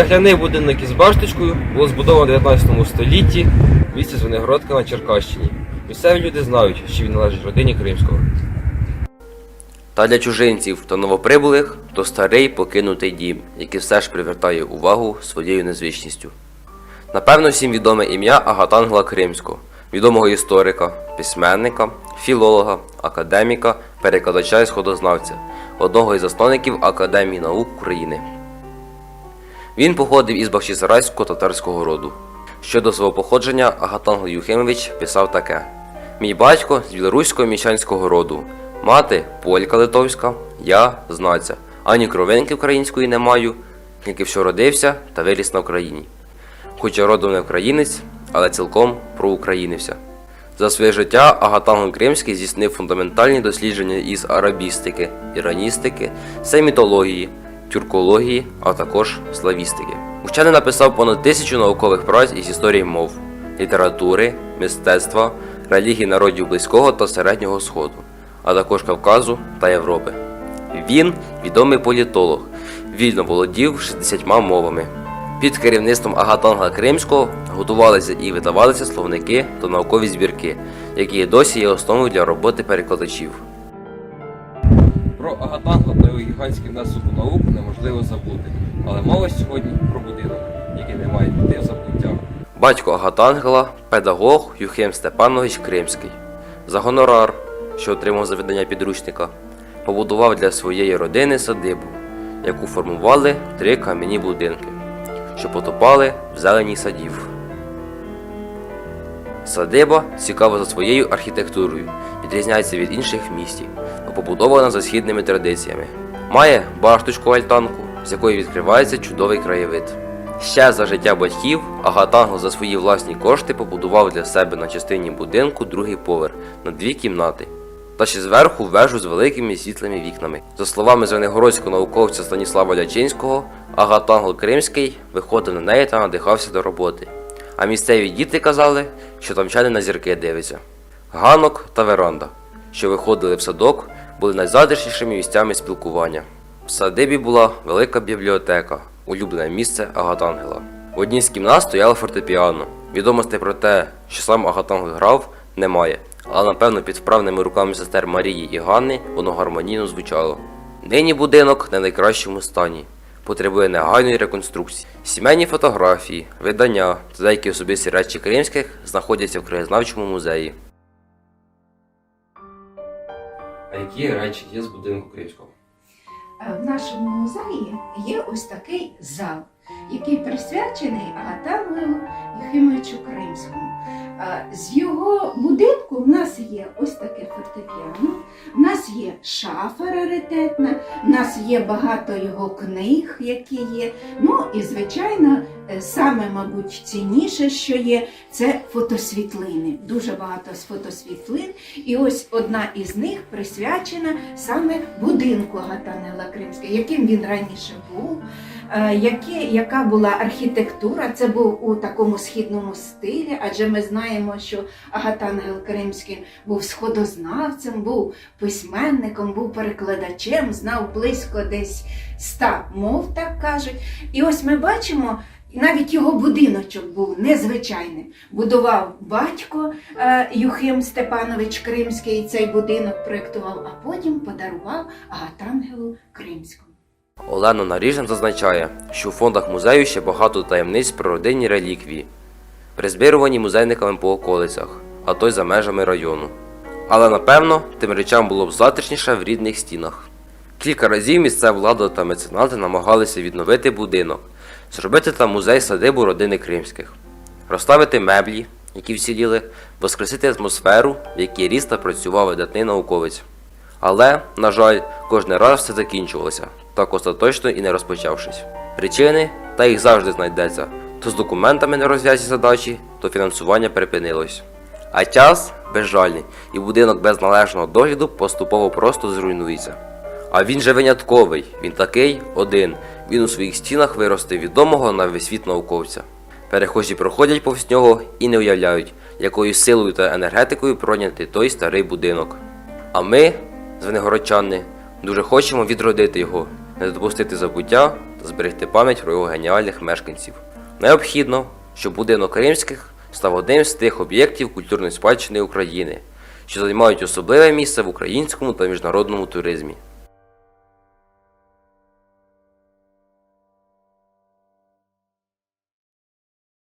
Цегляний будинок із башточкою було збудовано в 19 столітті в місті Звенигородка на Черкащині. Місцеві люди знають, що він належить родині Кримського. Та для чужинців та новоприбулих то старий покинутий дім, який все ж привертає увагу своєю незвичністю. Напевно, всім відоме ім'я Агатангела Кримського, відомого історика, письменника, філолога, академіка, перекладача і сходознавця, одного із засновників Академії наук України. Він походив із бахчисарайського татарського роду. Щодо свого походження, Агатангел Юхимович писав таке: Мій батько з білоруського міщанського роду, мати полька литовська, я знаця, ані кровинки української не маю, тільки що родився та виріс на Україні. Хоча родом не українець, але цілком проукраїнився. За своє життя Агатангел Кримський здійснив фундаментальні дослідження із арабістики, іраністики, семітології, тюркології, а також славістики. Учений написав понад тисячу наукових праць із історії мов, літератури, мистецтва, релігії народів Близького та Середнього Сходу, а також Кавказу та Європи. Він відомий політолог, вільно володів 60 мовами. Під керівництвом Агатангела Кримського готувалися і видавалися словники та наукові збірки, які досі є основою для роботи перекладачів. Про Агатангла та його гігантський внесок у науку неможливо забути, але мова сьогодні про будинок, який не має піти в забуття. Батько Агатангела педагог Юхим Степанович Кримський. За гонорар, що отримав за видання підручника, побудував для своєї родини садибу, яку формували три кам'яні будинки, що потопали в зелені садів. Садиба цікава за своєю архітектурою, відрізняється від інших в місті, та побудована за східними традиціями. Має башточку альтанку, з якої відкривається чудовий краєвид. Ще за життя батьків Агатангл за свої власні кошти побудував для себе на частині будинку другий поверх на дві кімнати. Та ще зверху вежу з великими світлими вікнами. За словами звенигородського науковця Станіслава Лячинського, Агатангл Кримський виходив на неї та надихався до роботи. А місцеві діти казали, що тамчани на зірки дивиться. Ганок та веранда, що виходили в садок, були найзатишнішими місцями спілкування. В садибі була велика бібліотека, улюблене місце Агатангела. В одній з кімнат стояло фортепіано. Відомостей про те, що сам Агатангел грав, немає, але напевно під вправними руками сестер Марії і Ганни воно гармонійно звучало. Нині будинок не найкращому стані, потребує негайної реконструкції. Сімейні фотографії, видання та деякі особисті речі кримських знаходяться в краєзнавчому музеї. А які речі є з будинку кримського? Е, В нашому музеї є ось такий зал, який присвячений Агатангелу Єхимовичу Кримському. З його будинку в нас є ось таке фортепіано, в нас є шафа раритетна, в нас є багато його книг, які є. Ну і, звичайно, е, саме, мабуть, цінніше, що є, це фотосвітлини. Дуже багато з фотосвітлин. І ось одна із них присвячена саме будинку Агатангела Кримського, яким він раніше був. Е, Яке, яка була архітектура, це був у такому східному стилі, адже ми знаємо, що Агатангел Кримський був сходознавцем, був письменником, був перекладачем, знав близько десь ста мов, так кажуть. І ось ми бачимо, навіть його будиночок був незвичайним. Будував батько е, Юхим Степанович Кримський, цей будинок проєктував, а потім подарував Агатангелу Кримському. Олена Наріжна зазначає, що у фондах музею ще багато таємниць про родинні реліквії, призбирувані музейниками по околицях, а то й за межами району. Але напевно тим речам було б затишніше в рідних стінах. Кілька разів місцева влада та меценати намагалися відновити будинок, зробити там музей садибу родини кримських, розставити меблі, які вціліли, воскресити атмосферу, в якій ріс та працював видатний науковець. Але, на жаль, кожен раз все закінчувалося, так остаточно і не розпочавшись. Причини, та їх завжди знайдеться, то з документами не розв'язі задачі, то фінансування припинилось. А час безжальний, і будинок без належного догляду поступово просто зруйнується. А він же винятковий, він такий один. Він у своїх стінах виросте відомого на весь світ науковця. Перехожі проходять повз нього і не уявляють, якою силою та енергетикою пройняти той старий будинок. А ми, звенигородчани, дуже хочемо відродити його, не допустити забуття та зберегти пам'ять про його геніальних мешканців. Необхідно, щоб будинок римських став одним з тих об'єктів культурної спадщини України, що займають особливе місце в українському та міжнародному туризмі.